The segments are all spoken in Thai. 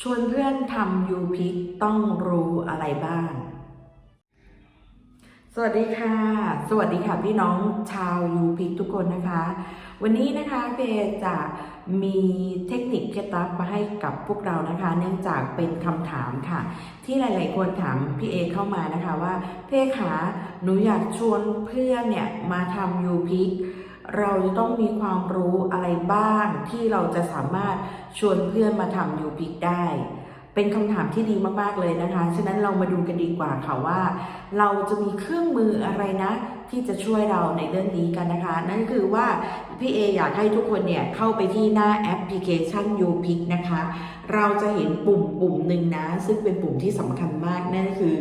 ชวนเพื่อนทำยูพิกต้องรู้อะไรบ้าง สวัสดีค่ะ สวัสดีค่ะพี่น้องชาวยูพิกทุกคนนะคะ วันนี้นะคะเบจะมีเทคนิคเคล็ดลับมาให้กับพวกเรานะคะ เนื่องจากเป็นคำถามค่ะ ที่หลาย ๆ คนถามพี่เอเข้ามานะคะว่าพี่เอขาหนูอยากชวนเพื่อนเนี่ยมาทำยูพิก เราจะต้องมีความรู้อะไรบ้างที่เราจะสามารถชวนเพื่อนมาทำยูพิกได้ เป็นคำถามที่ดีมากๆเลยนะคะ ฉะนั้นเรามาดูกันดีกว่าค่ะว่า เราจะมีเครื่องมืออะไรนะ ที่จะช่วยเราในเรื่องนี้กันนะคะ นั่นคือว่าพี่เออยากให้ทุกคนเนี่ยเข้าไปที่หน้าแอปพลิเคชัน u p i c นะคะ เราจะเห็นปุ่มปุ่มหนึ่งนะ ซึ่งเป็นปุ่มที่สำคัญมากนั่นคือ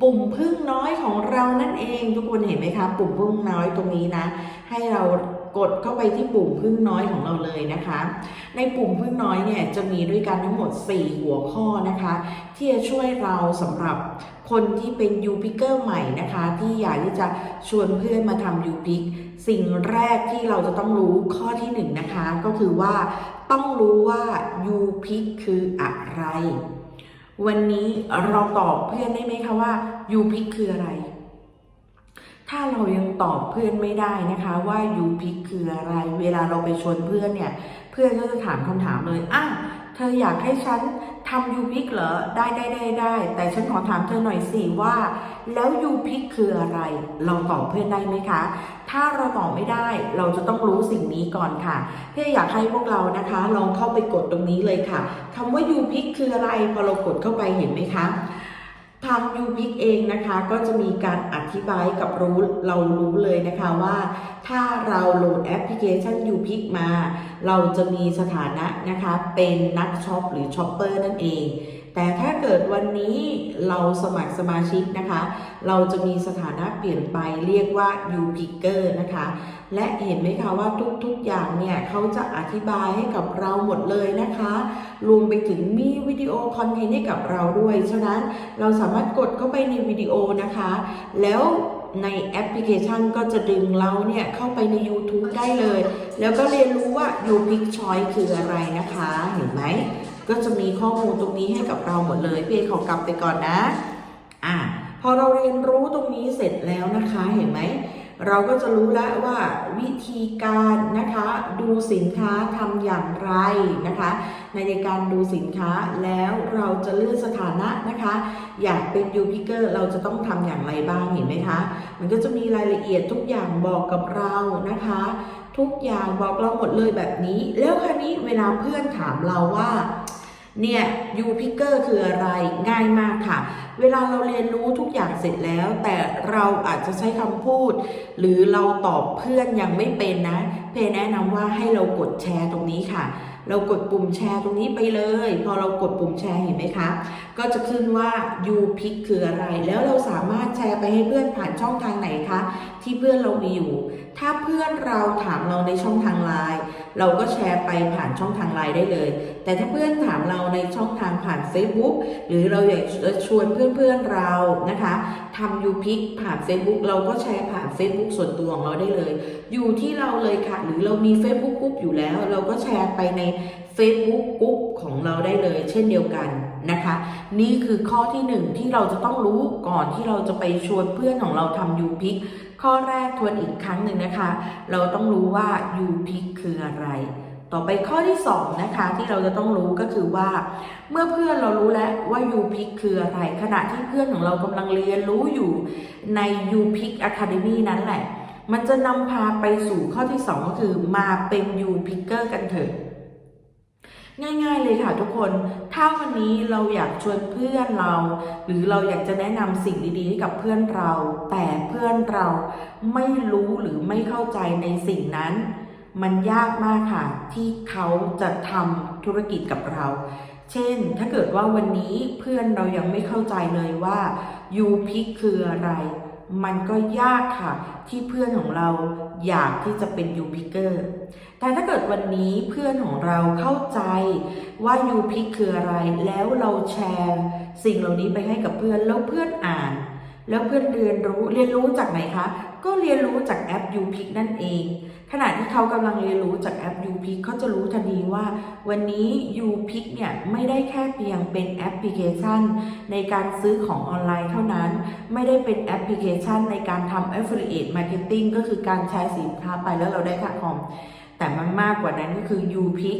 ปุ่มพึ่งน้อยของเรานั่นเอง ทุกคนเห็นไหมคะ ปุ่มพึ่งน้อยตรงนี้นะ ให้เรากดเข้าไปที่ปุ่มพึ่งน้อยของเราเลยนะคะ ในปุ่มพึ่งน้อยเนี่ยจะมีด้วยกันทั้งหมด 4 หัวข้อนะคะ ที่จะช่วยเราสำหรับคนที่เป็นยูพิกเกอร์ใหม่นะคะ ที่อยากที่จะชวนเพื่อนมาทำยูพิกสิ่งแรกที่เราจะต้องรู้ข้อที่1นงนะคะ ก็คือว่าต้องรู้ว่ายูพิกคืออะไร วันนี้เราตอบเพื่อนได้ไหมคะว่ายูพิกคืออะไร ถ้าเรายังตอบเพื่อนไม่ได้นะคะว่ายูพิกคืออะไร เวลาเราไปชวนเพื่อนเนี่ย เพื่อนก็จะถามคำถามเลยอะ ธออยากให้ฉันทำยูพิกเหรอ ได้ได้ได้ได้ แต่ฉันขอถามเธอหน่อยสิว่า แล้วยูพิกคืออะไร เราตอบเพื่อนได้ไหมคะ ถ้าเราตอบไม่ได้ เราจะต้องรู้สิ่งนี้ก่อนค่ะ เพื่ออยากให้พวกเรานะคะ ลองเข้าไปกดตรงนี้เลยค่ะคำว่ายูพิกคืออะไร พอเรากดเข้าไปเห็นไหมคะทาง u p i c เองนะคะก็จะมีการอธิบายกับรู้เรารู้เลยนะคะว่า ถ้าเราโหลดแอปพลิเคชัน u p i c มา เราจะมีสถานะนะคะเป็นนักช็อปหรือช็อปเปอร์นั่นเอง แต่ถ้าเกิดวันนี้เราสมัครสมาชิกนะคะ เราจะมีสถานะเปลี่ยนไปเรียกว่า u p i c k e r นะคะ และเห็นไหมคะว่าทุกๆอย่างเนี่ยเขาจะอธิบายให้กับเราหมดเลยนะคะ รวมไปถึงมีวิดีโอคอนเทนต์ให้กับเราด้วย ฉะนั้นเราสามารถกดเข้าไปในวิดีโอนะคะ แล้ว ในแอปพลิเคชันก็จะดึงเราเนี่ยเข้าไปใน YouTube ได้เลย แล้วก็เรียนรู้ว่า u p i c Choice คืออะไรนะคะ เห็นไหม ก็จะมีข้อมูลตรงนี้ให้กับเราหมดเลย พี่เขอกลับไปก่อนนะ อะ พอเราเรียนรู้ตรงนี้เสร็จแล้วนะคะ เห็นไหม เราก็จะรู้แล้วว่าวิธีการนะคะดูสินค้าทำอย่างไรนะคะ ในการดูสินค้าแล้วเราจะเลื่อนสถานะนะคะ อยากเป็นยูพิเกอร์เราจะต้องทำอย่างไรบ้างเห็นไหมคะ มันก็จะมีรายละเอียดทุกอย่างบอกกับเรานะคะ ทุกอย่างบอกเราหมดเลยแบบนี้ แล้วคราวนี้เวลาเพื่อนถามเราว่าเนี่ยยูพิกเกอร์คืออะไรง่ายมากค่ะ เวลาเราเรียนรู้ทุกอย่างเสร็จแล้ว แต่เราอาจจะใช้คำพูด หรือเราตอบเพื่อนยังไม่เป็นนะ เพแนะนำว่าให้เรากดแชร์ตรงนี้ค่ะ เรากดปุ่มแชร์ตรงนี้ไปเลย พอเรากดปุ่มแชร์เห็นไหมคะ ก็จะขึ้นว่า u pick คืออะไร แล้วเราสามารถแชร์ ไปให้เพื่อนผ่านช่องทางไหนคะ ที่เพื่อนเรามีอยู่ ถ้าเพื่อนเราถามเราในช่องทางไลน์เราก็แชร์ไปผ่านช่องทางไลน์ได้เลย แต่ถ้าเพื่อนถามเราในช่องทางผ่าน Facebook หรือเราอยากจะชวนเพื่อนๆเรานะคะทำยูพิกผ่าน Facebook เราก็แชร์ผ่าน Facebook ส่วนตัวของเราได้เลย อยู่ที่เราเลยค่ะ หรือเรามี Facebook กรุ๊ปอยู่แล้ว เราก็แชร์ไปใน Facebook กรุ๊ปของเราได้เลย เช่นเดียวกัน นะคะ นี่คือข้อที่หนึ่งที่เราจะต้องรู้ก่อนที่เราจะไปชวนเพื่อนของเราทำยูพิกข้อแรกทวนอีกครั้งหนึ่งนะคะ เราต้องรู้ว่ายูพิกคืออะไร ต่อไปข้อที่สองนะคะที่เราจะต้องรู้ก็คือว่า เมื่อเพื่อนเรารู้แล้วว่ายูพิกคืออะไร ขณะที่เพื่อนของเรากำลังเรียนรู้อยู่ในยูพิกอะคาเดมีนั้นแหละ มันจะนำพาไปสู่ข้อที่ 2 ก็คือมาเป็นยูพิกเกอร์กันเถอะ ง่าย ๆ เลยค่ะทุกคน ถ้าวันนี้เราอยากชวนเพื่อนเรา หรือเราอยากจะแนะนำสิ่งดีๆให้กับเพื่อนเรา แต่เพื่อนเราไม่รู้หรือไม่เข้าใจในสิ่งนั้น มันยากมากค่ะ ที่เขาจะทำธุรกิจกับเรา เช่น ถ้าเกิดว่าวันนี้เพื่อนเรายังไม่เข้าใจเลยว่ายูพิกคืออะไร มันก็ยากค่ะ ที่เพื่อนของเรา อยากที่จะเป็นยูพิกเกอร์แต่ถ้าเกิดวันนี้เพื่อนของเราเข้าใจว่ายูพิกคืออะไร แล้วเราแชร์สิ่งเหล่านี้ไปให้กับเพื่อนแล้วเพื่อนอ่าน แล้วเพื่อนเรียนรู้เรียนรู้จากไหนคะ ก็เรียนรู้จากแอป u p i c นั่นเอง ขณะที่เขากำลังเรียนรู้จากแอป u p i c เขาจะรู้ทันทีว่า วันนี้ u p i c เนี่ยไม่ได้แค่เพียงเป็นแอปพลิเคชัน ในการซื้อของออนไลน์เท่านั้น ไม่ได้เป็นแอปพลิเคชันในการทำ affiliate marketing ก็คือการแชร์สินค้าไปแล้วเราได้ค่าคอมแต่มันมากกว่านั้นก็คือ u p i c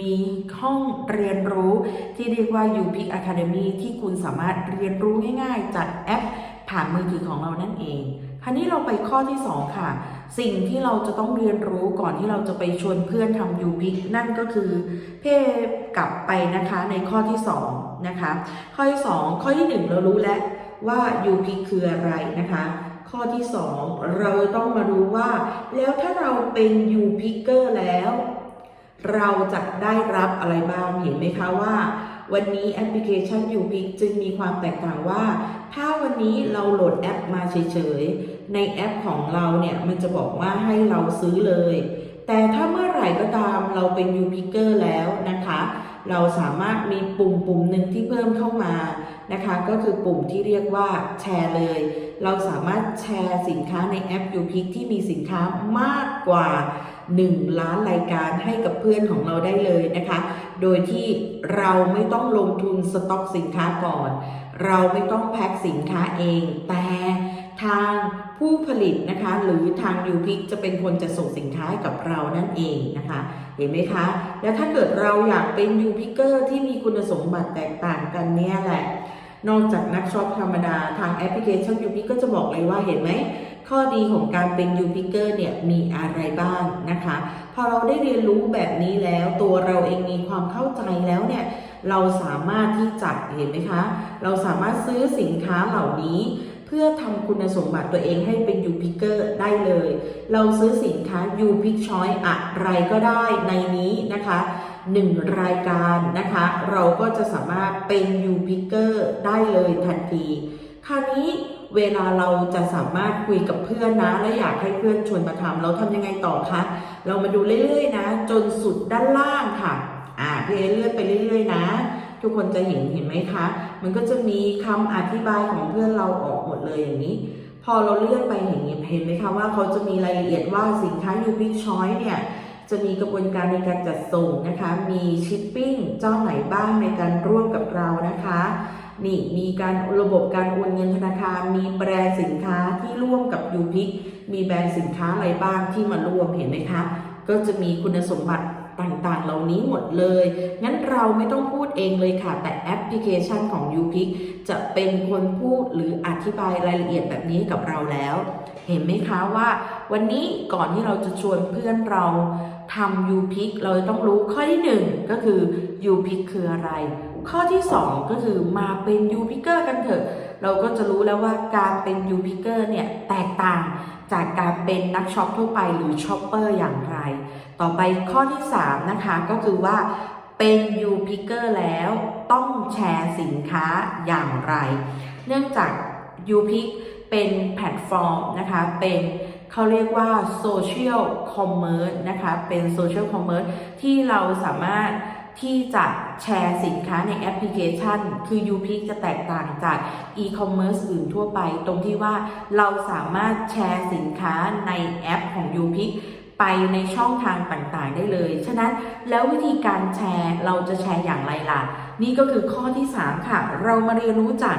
มีห้องเรียนรู้ที่เรียกว่า u p i c Academy ที่คุณสามารถเรียนรู้ง่ายๆ จากแอปผ่านมือถือของเรานั่นเอง คราวนี้เราไปข้อที่ 2 ค่ะ สิ่งที่เราจะต้องเรียนรู้ก่อนที่เราจะไปชวนเพื่อนทำ u p i c นั่นก็คือ เพ่กลับไปนะคะในข้อที่ 2 นะคะ ข้อที่ 2 ข้อที่ 1 เรารู้แล้วว่า u p i c คืออะไรนะคะ ข้อที่ 2 เราต้องมารู้ว่า แล้วถ้าเราเป็น u p i c เกอร์แล้ว เราจะได้รับอะไรบ้างเห็นไหมคะว่า วันนี้แอปพลิเคชันยูพิกจึงมีความแตกต่างว่า ถ้าวันนี้เราโหลดแอปมาเฉยๆ ในแอปของเราเนี่ย มันจะบอกว่าให้เราซื้อเลย แต่ถ้าเมื่อไหร่ก็ตามเราเป็นยูพิกเกอร์แล้วนะคะ เราสามารถมีปุ่มปุ่มหนึ่งที่เพิ่มเข้ามา นะคะ ก็คือปุ่มที่เรียกว่าแชร์เลย เราสามารถแชร์สินค้าในแอป u p i c ที่มีสินค้ามากกว่า 1 ล้านรายการให้กับเพื่อนของเราได้เลยนะคะ โดยที่เราไม่ต้องลงทุนสต็อกสินค้าก่อน เราไม่ต้องแพ็คสินค้าเอง แต่ทางผู้ผลิตนะคะหรือทางยูพิกจะเป็นคนจะส่งสินค้าให้กับเรานั่นเองนะคะ เห็นไหมคะ แล้วถ้าเกิดเราอยากเป็นยูพิกเกอร์ที่มีคุณสมบัติแตกต่างกันเนี่ยแหละ นอกจากนักช็อปธรรมดาทางแอปพลิเคชันยูพิกก็จะบอกเลยว่าเห็นไหม ข้อดีของการเป็นยูพิกเกอร์เนี่ยมีอะไรบ้างนะคะ พอเราได้เรียนรู้แบบนี้แล้วตัวเราเองมีความเข้าใจแล้วเนี่ยเราสามารถที่จะเห็นไหมคะ เราสามารถซื้อสินค้าเหล่านี้ เพื่อทำคุณสมบัติตัวเองให้เป็นยูพิกเกอร์ได้เลย เราซื้อสินค้ายูพิกชอยอะไรก็ได้ในนี้นะคะ หนึ่งรายการนะคะ เราก็จะสามารถเป็นยูพิกเกอร์ได้เลยทันที คราวนี้เวลาเราจะสามารถคุยกับเพื่อนนะ และอยากให้เพื่อนชวนมาทำเราทำยังไงต่อคะ เรามาดูเรื่อยๆนะ จนสุดด้านล่างค่ะ อ่าพี่อเลื่อนไปเรื่อยๆนะ ทุกคนจะเห็นเห็นไหมคะ มันก็จะมีคำอธิบายของเพื่อนเราออกหมดเลยอย่างนี้ พอเราเลื่อนไปอย่างนี้เห็นไหมคะว่าเขาจะมีรายละเอียดว่าสินค้า u p i c Choice เนี่ย จะมีกระบวนการในการจัดส่งนะคะ มีชิปปิ้งเจ้าไหนบ้างในการร่วมกับเรานะคะ นี่มีการระบบการโอนเงินธนาคาร มีแบรนด์สินค้าที่ร่วมกับ u p i c มีแบรนด์สินค้าอะไรบ้างที่มาร่วมเห็นไหมคะ ก็จะมีคุณสมบัติต่างๆ เหล่านี้หมดเลย งั้นเราไม่ต้องพูดเองเลยค่ะ แต่แอปพลิเคชันของ u p i c จะเป็นคนพูดหรืออธิบายรายละเอียดแบบนี้ให้กับเราแล้ว เห็นไหมคะว่า วันนี้ก่อนที่เราจะชวนเพื่อนเราทำ u p i c เราจะต้องรู้ข้อที่หนึ่งก็คือ u p i c คืออะไร ข้อที่ 2 ก็คือมาเป็น u p i c เกอร์กันเถอะ เราก็จะรู้แล้วว่าการเป็น u p i c เกอร์เนี่ยแตกต่างจากการเป็นนักช็อปทั่วไปหรือช็อปเปอร์อย่างไร ต่อไปข้อที่ 3 นะคะก็คือว่าเป็น u p i c เกอร์แล้วต้องแชร์สินค้าอย่างไร เนื่องจาก u p i c เป็นแพลตฟอร์มนะคะ เป็นเขาเรียกว่าโซเชียลคอมเมอร์สนะคะ เป็นโซเชียลคอมเมอร์สที่เราสามารถที่จะแชร์สินค้าในแอปพลิเคชัน คือ u p i c จะแตกต่างจาก e-commerce อื่นทั่วไป ตรงที่ว่าเราสามารถแชร์สินค้าในแอปของ u p i c ไปในช่องทางต่างๆได้เลย ฉะนั้นแล้ววิธีการแชร์เราจะแชร์อย่างไรล่ะ นี่ก็คือข้อที่ 3 ค่ะ เรามาเรียนรู้จาก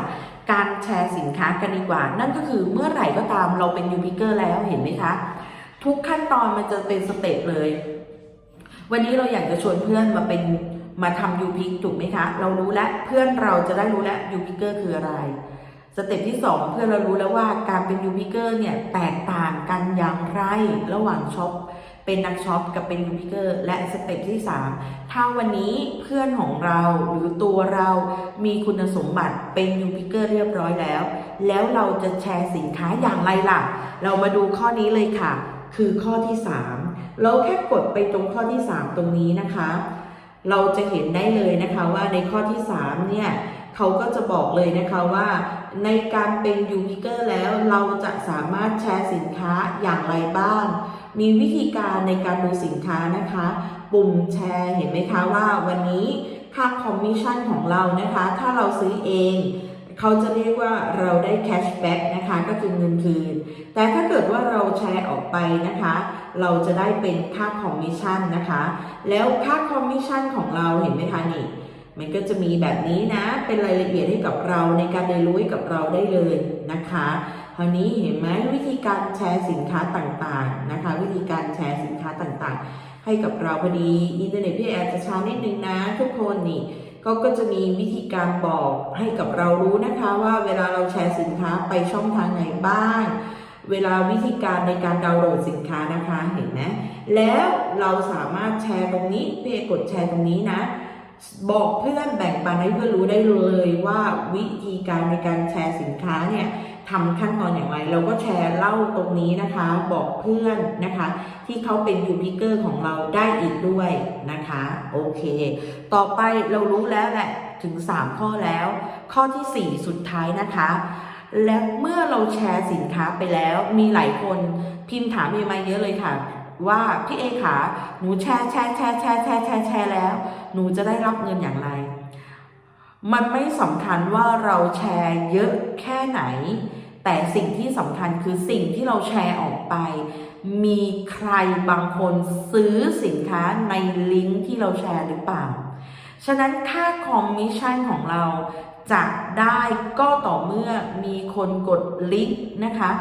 การแชร์สินค้ากันดีกว่า นั่นก็คือเมื่อไหร่ก็ตามเราเป็นยูพิเกอร์แล้วเห็นไหมคะ ทุกขั้นตอนมันจะเป็นสเต็ปเลย วันนี้เราอยากจะชวนเพื่อนมาเป็นมาทำยูพิกถูกไหมคะ เรารู้แล้วเพื่อนเราจะได้รู้แล้วยูพิเกอร์คืออะไร สเต็ปที่ 2 เพื่อนเรารู้แล้วว่าการเป็นยูพิเกอร์เนี่ยแตกต่างกันอย่างไรระหว่างช็อป เป็นนักช็อปกับเป็นยูพิเกอร์และสเต็ปที่ 3 ถ้าวันนี้เพื่อนของเราหรือตัวเรามีคุณสมบัติเป็นยูพิเกอร์เรียบร้อยแล้ว แล้วเราจะแชร์สินค้าอย่างไรล่ะ เรามาดูข้อนี้เลยค่ะ คือข้อที่ 3 เราแค่กดไปตรงข้อที่ 3 ตรงนี้นะคะ เราจะเห็นได้เลยนะคะว่าในข้อที่ 3 เนี่ยเขาก็จะบอกเลยนะคะว่า ในการเป็นยูพิเกอร์แล้วเราจะสามารถแชร์สินค้าอย่างไรบ้าง มีวิธีการในการดูสินค้านะคะ ปุ่มแชร์เห็นไหมคะว่าวันนี้ค่าคอมมิชชั่นของเรานะคะ ถ้าเราซื้อเองเขาจะเรียกว่าเราได้แคชแบ็กนะคะก็คือเงินคืน แต่ถ้าเกิดว่าเราแชร์ออกไปนะคะ เราจะได้เป็นค่าคอมมิชชั่นนะคะ แล้วค่าคอมมิชชั่นของเราเห็นไหมคะนี่มันก็จะมีแบบนี้นะ เป็นรายละเอียดให้กับเราในการเรียนรู้ให้กับเราได้เลยนะคะ คราวนี้เห็นไหมวิธีการแชร์สินค้าต่างๆนะคะ วิธีการแชร์สินค้าต่างๆ ให้กับเราพอดีอินเทอร์เน็ตพี่แอดจะช้านิดนึงนะทุกคนนี่ก็ก็จะมีวิธีการบอกให้กับเรารู้นะคะว่าเวลาเราแชร์สินค้าไปช่องทางไหนบ้างเวลาวิธีการในการดาวน์โหลดสินค้านะคะเห็นไหมแล้วเราสามารถแชร์ตรงนี้พี่อกดแชร์ตรงนี้นะ บอกเพื่อนแบ่งปันให้เพื่อนรู้ได้เลยว่าวิธีการในการแชร์สินค้าเนี่ย ทำขั้นตอนอย่างไร เราก็แชร์เล่าตรงนี้นะคะ บอกเพื่อนนะคะ ที่เขาเป็นยูพิเกอร์ของเราได้อีกด้วยนะคะ โอเค ต่อไปเรารู้แล้วแหละถึง 3 ข้อแล้ว ข้อทีสี่ 4 สุดท้ายนะคะ และเมื่อเราแชร์สินค้าไปแล้วมีหลายคนพิมพ์ถามเอมาเยอะเลยค่ะ ว่าพี่เอขาหนูแชร์แชร์แชร์แชร์แชร์แชร์แชร์แล้ว หนูจะได้รับเงินอย่างไรมันไม่สำคัญว่าเราแชร์เยอะแค่ไหน แต่สิ่งที่สำคัญคือสิ่งที่เราแชร์ออกไป มีใครบางคนซื้อสินค้าในลิงก์ที่เราแชร์หรือเปล่า ฉะนั้นค่าคอมมิชชั่นของเราจะได้ก็ต่อเมื่อมีคนกดลิงก์นะคะ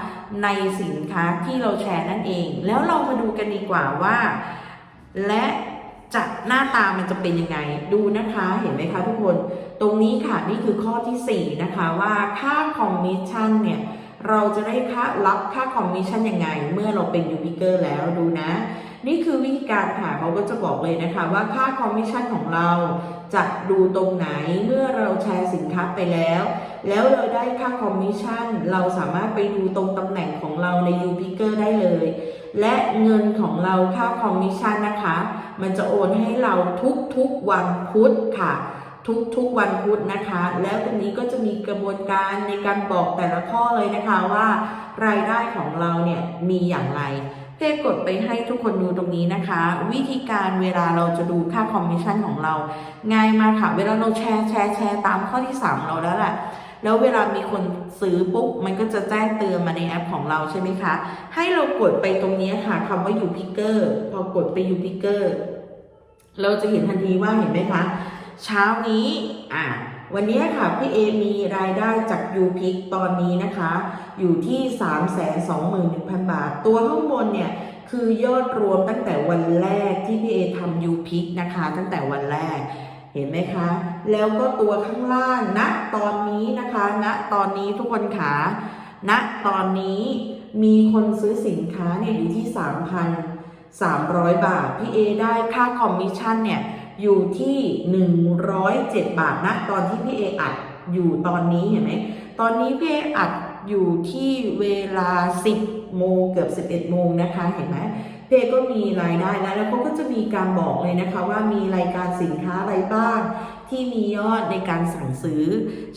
ในสินค้าที่เราแชร์นั่นเอง แล้วเรามาดูกันดีกว่าว่า และ จะหน้าตามันจะเป็นยังไงดูนะคะเห็นไหมคะทุกคน ตรงนี้ค่ะนี่คือข้อที่ 4 นะคะว่าค่าคอมมิชชั่นเนี่ยเราจะได้ค่ารับค่าคอมมิชชั่นยังไง เมื่อเราเป็นยูพิเกอร์แล้วดูนะ นี่คือวิธีการค่ะเขาก็จะบอกเลยนะคะว่าค่าคอมมิชชั่นของเราจะดูตรงไหนเมื่อเราแชร์สินค้าไปแล้ว แล้วเราได้ค่าคอมมิชชั่นเราสามารถไปดูตรงตำแหน่งของเราในยูพิเกอร์ได้เลย และเงินของเราค่าคอมมิชชั่นนะคะ มันจะโอนให้เราทุกๆวันพุธค่ะ ทุกๆวันพุธนะคะ แล้วตรงนี้ก็จะมีกระบวนการในการบอกแต่ละข้อเลยนะคะว่ารายได้ของเราเนี่ยมีอย่างไรเพ่กดไปให้ทุกคนดูตรงนี้นะคะ วิธีการเวลาเราจะดูค่าคอมมิชชั่นของเรา ง่ายมากค่ะ เวลาเราแชร์แชร์แชร์ตามข้อที่ 3 เราแล้วแหละ แล้วเวลามีคนซื้อปุ๊บมันก็จะแจ้งเตือนมาในแอปของเราใช่ไหมคะ ให้เรากดไปตรงนี้ค่ะคำว่ายูพิเกอร์พอกดไปยูพิเกอร์เราจะเห็นทันทีว่าเห็นไหมคะ เช้านี้อะวันนี้ค่ะพี่เอมีรายได้จากยูพิกตอนนี้นะคะ อยู่ที่ 321,000 บาท ตัวข้างบนเนี่ยคือยอดรวมตั้งแต่วันแรกที่พี่เอทำยูพิกนะคะ ตั้งแต่วันแรก เห็นไหมคะ แล้วก็ตัวข้างล่างณตอนนี้นะคะณตอนนี้ทุกคนขาณตอนนี้มีคนซื้อสินค้าเนี่ยอยู่ที่ 3,300 บาท พี่เอได้ค่าคอมมิชชั่นเนี่ยอยู่ที่ 107 บาทนะตอนที่พี่เออัดอยู่ตอนนี้เห็นไหมตอนนี้พี่เออัดอยู่ที่เวลา 10 โมงเกือบ 11 โมงนะคะเห็นไหม พี่เอก็มีรายได้แล้วแล้วเขาก็จะมีการบอกเลยนะคะว่ามีรายการสินค้าอะไรบ้างที่มียอดในการสั่งซื้อ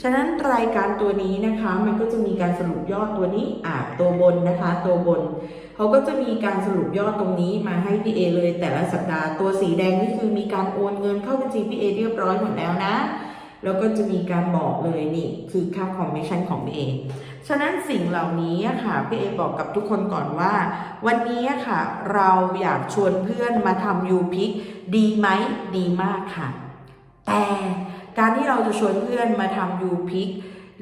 ฉะนั้นรายการตัวนี้นะคะมันก็จะมีการสรุปยอดตัวนี้อ่าตัวบนนะคะ ตัวบนเขาก็จะมีการสรุปยอดตรงนี้มาให้พี่เอเลย แต่ละสัปดาห์ตัวสีแดงนี่คือมีการโอนเงินเข้าบัญชีพี่เอเรียบร้อยหมดแล้วนะ แล้วก็จะมีการบอกเลยนี่คือค่าคอมมิชชั่นของพี่เอ ฉะนั้นสิ่งเหล่านี้ค่ะพี่เอบอกกับทุกคนก่อนว่า วันนี้ค่ะ เราอยากชวนเพื่อนมาทำยูพิกดีไหมดีมากค่ะ แต่การที่เราจะชวนเพื่อนมาทำยูพิก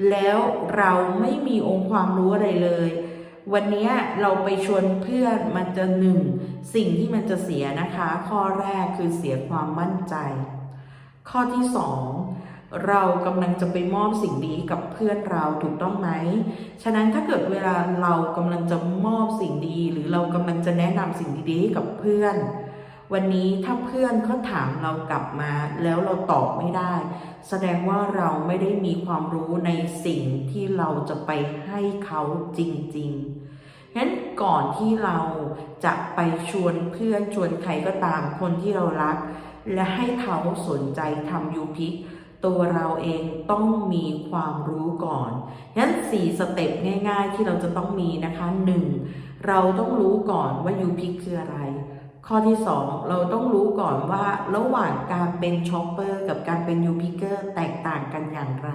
แล้วเราไม่มีองค์ความรู้อะไรเลย วันนี้เราไปชวนเพื่อนมันจะหนึ่งสิ่งที่มันจะเสียนะคะ ข้อแรกคือเสียความมั่นใจ ข้อที่สอง เรากำลังจะไปมอบสิ่งดีกับเพื่อนเราถูกต้องไหม ฉะนั้นถ้าเกิดเวลาเรากำลังจะมอบสิ่งดี หรือเรากำลังจะแนะนำสิ่งดีๆให้กับเพื่อน วันนี้ถ้าเพื่อนเขาถามเรากลับมา แล้วเราตอบไม่ได้ แสดงว่าเราไม่ได้มีความรู้ในสิ่งที่เราจะไปให้เขาจริงๆงั้นก่อนที่เราจะไปชวนเพื่อนชวนใครก็ตามคนที่เรารัก และให้เขาสนใจทำยูพิก ตัวเราเองต้องมีความรู้ก่อนงั้นสี่สเต็ปง่ายๆ ที่เราจะต้องมีนะคะหนึ่งเราต้องรู้ก่อนว่ายูพิกคืออะไร ข้อที่ 2 เราต้องรู้ก่อนว่าระหว่างการเป็นช็อปเปอร์กับการเป็นยูพิเกอร์แตกต่างกันอย่างไร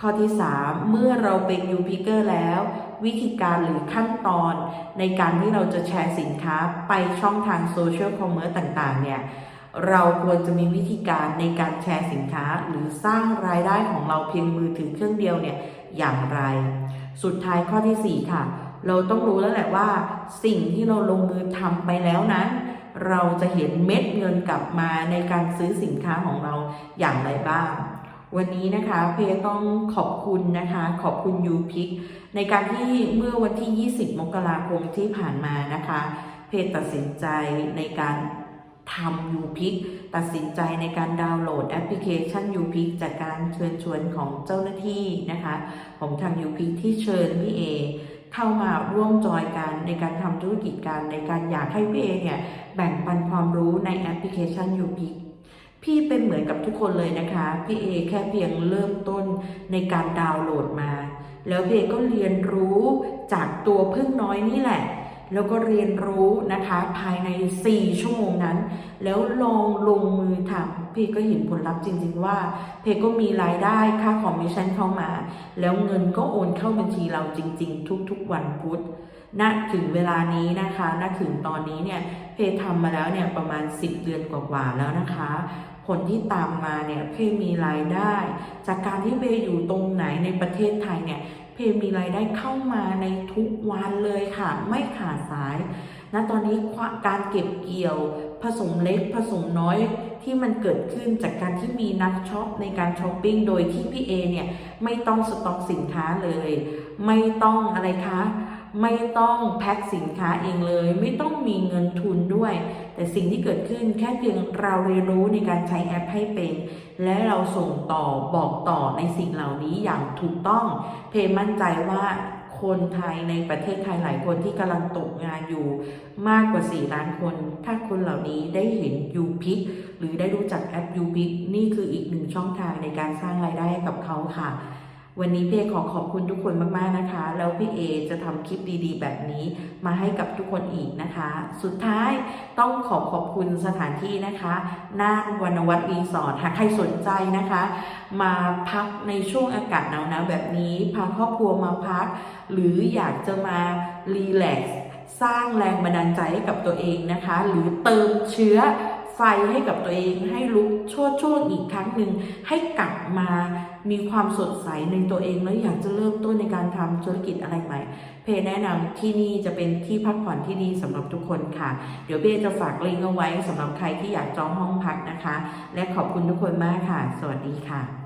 ข้อที่ 3 เมื่อเราเป็น u p i c k e r แล้ว วิธีการหรือขั้นตอน ในการที่เราจะแชร์สินค้าไปช่องทางโซเชียลคอมเมอร์ต่างๆเนี่ย เราควรจะมีวิธีการในการแชร์สินค้าหรือสร้างรายได้ของเราเพียงมือถือเครื่องเดียวเนี่ยอย่างไร สุดท้ายข้อทีสี่ 4 ค่ะ เราต้องรู้แล้วแหละว่า สิ่งที่เราลงมือทำไปแล้วนั้น เราจะเห็นเม็ดเงินกลับมาในการซื้อสินค้าของเราอย่างไรบ้าง วันนี้นะคะเพต้องขอบคุณนะคะ ขอบคุณยูพิกในการที่เมื่อวันที่ 20 มกราคมที่ผ่านมานะคะ เพตัดสินใจในการ ทำยูพิกตัดสินใจในการดาวน์โหลดแอปพลิเคชันยูพิกจากการเชิญชวนของเจ้าหน้าที่นะคะของทางยูพิกที่เชิญพี่เอเข้ามาร่วมจอยกันในการทำธุรกิจกันในการอยากให้พี่เอเนี่ยแบ่งปันความรู้ในแอปพลิเคชันยูพิกพี่เป็นเหมือนกับทุกคนเลยนะคะ พี่เอแค่เพียงเริ่มต้นในการดาวน์โหลดมา แล้วพี่เอก็เรียนรู้จากตัวพึ่งน้อยนี่แหละ แล้วก็เรียนรู้นะคะภายใน 4 ชั่วโมงนั้น แล้วลองลงมือทำพี่ก็เห็นผลลัพธ์จริง ๆ ว่า เพก็มีรายได้ค่าคอมมิชชั่นเข้ามา แล้วเงินก็โอนเข้าบัญชีเราจริง ๆ ทุก ๆ วันพุธณถึงเวลานี้นะคะณถึงตอนนี้เนี่ยเพทำมาแล้วเนี่ยประมาณ 10 เดือนกว่าๆแล้วนะคะ ผลที่ตามมาเนี่ยเพมีรายได้ จากการที่เพอยู่ตรงไหนในประเทศไทยเนี่ย เพมีรายได้เข้ามาในทุกวันเลยค่ะ ไม่ขาดสายณตอนนี้การเก็บเกี่ยวผสมเล็กผสมน้อยที่มันเกิดขึ้นจากการที่มีนักช็อปในการช้อปปิ้งโดยที่พี่เอเนี่ยไม่ต้องสต็อกสินค้าเลย ไม่ต้องอะไรคะ ไม่ต้องแพ็คสินค้าเองเลย ไม่ต้องมีเงินทุนด้วย แต่สิ่งที่เกิดขึ้นแค่เพียงเราเรียนรู้ในการใช้แอปให้เป็น และเราส่งต่อบอกต่อในสิ่งเหล่านี้อย่างถูกต้อง เพมั่นใจว่าคนไทยในประเทศไทยหลายคนที่กำลังตกงานอยู่มากกว่า 4 ล้านคน ถ้าคนเหล่านี้ได้เห็นยูพิกหรือได้รู้จักแอปยูพิกนี่คืออีกหนึ่งช่องทางในการสร้างรายได้ให้กับเขาค่ะ วันนี้พี่เอขอขอบคุณทุกคนมากๆนะคะ แล้วพี่เอจะทำคลิปดีๆ แบบนี้มาให้กับทุกคนอีกนะคะ สุดท้ายต้องขอขอบคุณสถานที่นะคะน่านวรรณวัฒน์รีสอร์ทหากใครสนใจนะคะ มาพักในช่วงอากาศหนาวๆแบบนี้พาครอบครัวมาพัก หรืออยากจะมารีแลกซ์สร้างแรงบันดาลใจให้กับตัวเองนะคะ หรือเติมเชื้อ ไฟให้กับตัวเองให้ลุกโชดช่วงอีกครั้งหนึ่งให้กลับมามีความสดใสในตัวเองแล้วอยากจะเริ่มต้นในการทำธุรกิจอะไรใหม่ เพแนะนำที่นี่จะเป็นที่พักผ่อนที่ดีสำหรับทุกคนค่ะ เดี๋ยวเบจะฝากลิงก์เอาไว้สำหรับใครที่อยากจองห้องพักนะคะ และขอบคุณทุกคนมากค่ะ สวัสดีค่ะ